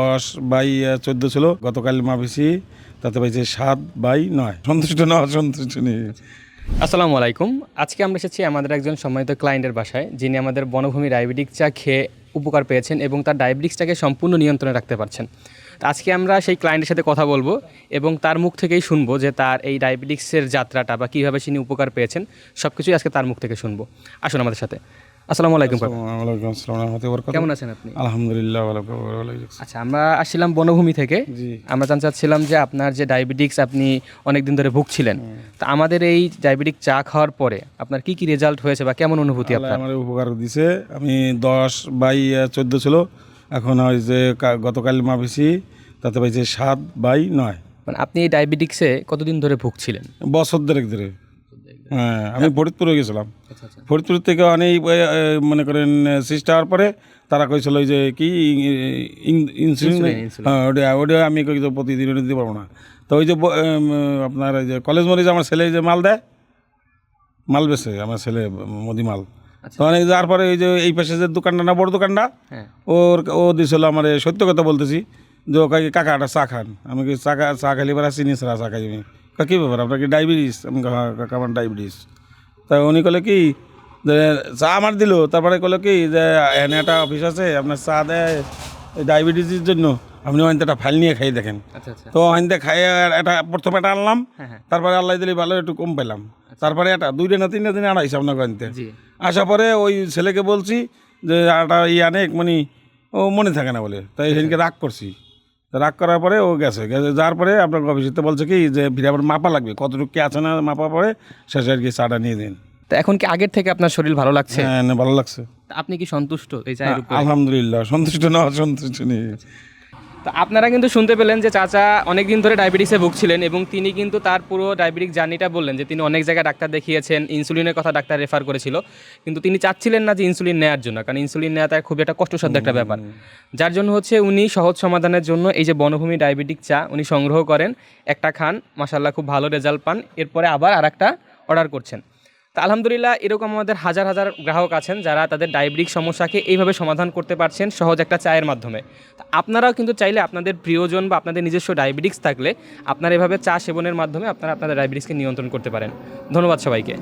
দশ বাই চোদ্দ ছিল, গতকাল মাপিছি তাতে পাইছে সাত বাই নয়। সন্তুষ্ট না সন্তুষ্ট নেই। আসসালামু আলাইকুম। আজকে আমরা এসেছি আমাদের একজন সম্মানিত ক্লায়েন্টের বাসায়, যিনি আমাদের বনভূমি ডায়াবেটিক চা খেয়ে উপকার পেয়েছেন এবং তার ডায়াবেটিক্সটাকে সম্পূর্ণ নিয়ন্ত্রণে রাখতে পারছেন। আজকে আমরা সেই ক্লায়েন্টের সাথে কথা বলব এবং তার মুখ থেকেই শুনব যে তার এই ডায়াবেটিক্সের যাত্রাটা বা কীভাবে তিনি উপকার পেয়েছেন সব কিছুই আজকে তার মুখ থেকে শুনব। আসুন আমাদের সাথে। আসসালামু আলাইকুম। ওয়ালাইকুম আসসালাম রহমতুল্লাহি কেমন আছেন আপনি? আলহামদুলিল্লাহ ভালো। আচ্ছা আমরা আসছিলাম বনভূমি থেকে। আমরা জানতে চাচ্ছিলাম যে আপনার যে ডায়াবেটিক্স আপনি অনেক দিন ধরে ভুগছিলেন তা আমাদের এই ডায়াবেটিক চা খাওয়ার পরে আপনার কি কি রেজাল্ট হয়েছে বা কেমন অনুভূতি আপনার? আমার উপকার দিছে। আমি দশ বাই চোদ্দ ছিল। এখন ওই যে গতকাল মাপিছি তাতে পাইছে সাত বাই নয়। মানে আপনি এই ডায়াবেটিক্সে কতদিন ধরে ভুগছিলেন? বছর দেড়েক ধরে। হ্যাঁ আমি ফরিদপুরে গেছিলাম। আচ্ছা আচ্ছা। ফরিদপুর থেকে অনেক মনে করেন সিস্ট হওয়ার পরে তারা কইছিল ওই যে কি ইন- ইনসুলিন। হ্যাঁ ওটা ওটা আমি প্রতিদিন দিতে পারব না। তো ওই যে আপনার যে কলেজ মরিজ আমার ছেলে যে মাল দেয় মাল বেছে আমার ছেলে মোদি মাল। আচ্ছা। তো অনেক যাওয়ার পরে ওই যে এই পাশে যে দোকানটা না বড় দোকানটা হ্যাঁ। ওর ও দিছিল আমার সত্য কথা বলতেছি যে ও কাকি একটা চা খান। আমি কি চা খা- চা খালি চিনি ছাড়া চা খাই আমি কা, কি ব্যাপার? আপনার কি ডায়াবেটিস আমি হ্যাঁ কাকা আমার ডায়াবেটিস তা উনি কলে কি যে চা আমার দিল। তারপরে কলে কি যে এনে একটা অফিস আছে আপনার চা দেয় ডায়াবেটিসের জন্য। আপনি ওখান একটা ফাইল নিয়ে খাই দেখেন। আচ্ছা আচ্ছা। তো ওখান খাইয়ে খাই একটা প্রথমে একটা আনলাম। হ্যাঁ হ্যাঁ। তারপরে আল্লাহ দিলে ভালো একটু কম পেলাম। তারপরে একটা দুইটা না তিনটা দিন আড়াইছে আপনার ওখানতে আসার পরে ওই ছেলেকে বলছি যে একটা ই আনেক মানে ও মনে থাকে না বলে। তাই সেদিনকে রাগ করছি। রাগ করার পরে ও গেছে। গেছে যাওয়ার পরে আপনার অফিসিতে বলছে কি যে ভিড়ে মাপা লাগবে কতটুকু কি আছে না মাপা পরে শেষে আর কি চাটা নিয়ে দিন তো এখন কি আগের থেকে আপনার শরীর ভালো লাগছে? হ্যাঁ ভালো লাগছে। আপনি কি সন্তুষ্ট এই চায়ের উপরে? আলহামদুলিল্লাহ সন্তুষ্ট না সন্তুষ্ট নেই। তো আপনারা কিন্তু শুনতে পেলেন যে চাচা অনেক দিন ধরে ডায়াবেটিসে ভুগছিলেন এবং তিনি কিন্তু তার পুরো ডায়াবেটিক জার্নিটা বললেন যে তিনি অনেক জায়গায় ডাক্তার দেখিয়েছেন ইনসুলিনের কথা ডাক্তার রেফার করেছিল। কিন্তু তিনি চাচ্ছিলেন না যে ইনসুলিন নেওয়ার জন্য কারণ ইনসুলিন নেওয়াটা খুব একটা কষ্টসাধ্য একটা ব্যাপার। যার জন্য হচ্ছে উনি সহজ সমাধানের জন্য এই যে বনভূমি ডায়াবেটিক চা উনি সংগ্রহ করেন একটা খান মাসাল্লাহ খুব ভালো রেজাল্ট পান। এরপরে আবার আর একটা অর্ডার করছেন। তা আলহামদুলিল্লাহ এরকম আমাদের হাজার হাজার গ্রাহক আছেন যারা তাদের ডায়াবেটিক সমস্যাকে এইভাবে সমাধান করতে পারছেন সহজ একটা চায়ের মাধ্যমে। তা আপনারাও কিন্তু চাইলে আপনাদের প্রিয়জন বা আপনাদের নিজস্ব ডায়াবেটিক্স থাকলে আপনারা এভাবে চা সেবনের মাধ্যমে আপনারা আপনাদের ডায়াবেটিক্সকে নিয়ন্ত্রণ করতে পারেন। ধন্যবাদ সবাইকে।